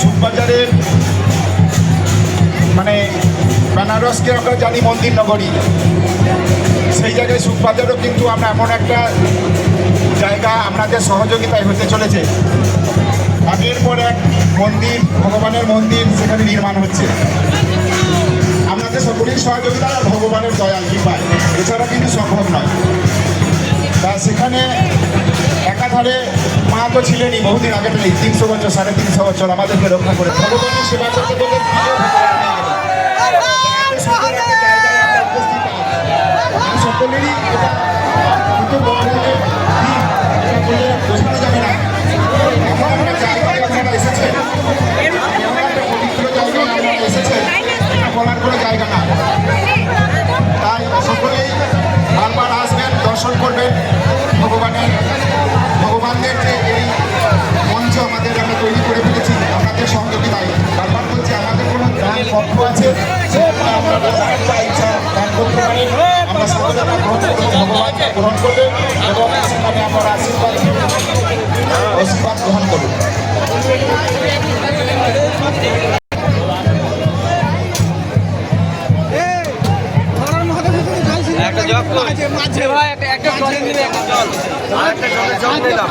সুখবাজারের মানে বেনারসকে আমরা জানি মন্দির নগরী? সেই জায়গায় সুখবাজারও কিন্তু আমরা এমন একটা জায়গা আপনাদের সহযোগিতায় হতে চলেছে। আগের পর এক মন্দির, ভগবানের মন্দির সেখানে নির্মাণ হচ্ছে। আপনাদের সকলের সহযোগিতা আর ভগবানের দয়া, কৃপায়। এছাড়া কিন্তু সম্ভব নয়। তা সেখানে একাধারে মা তো ছিলেনই বহুদিন আগে থেকে তিনশো বছর সাড়ে তিনশো বছর আমাদেরকে রক্ষা করে ভগবানের সেবা করতে করতে সকলেরই এটা কিন্তু বোঝানো যাবে না। বলার কোনো জায়গা না। তাই সকলেই আমরা গ্রহণ করব ভগবান গ্রহণ করবেন এবং সেখানে আপনারা আশীর্বাদ আশীর্বাদ গ্রহণ করুন একটা মাঝে ভাই একটা একটা জল দিলাম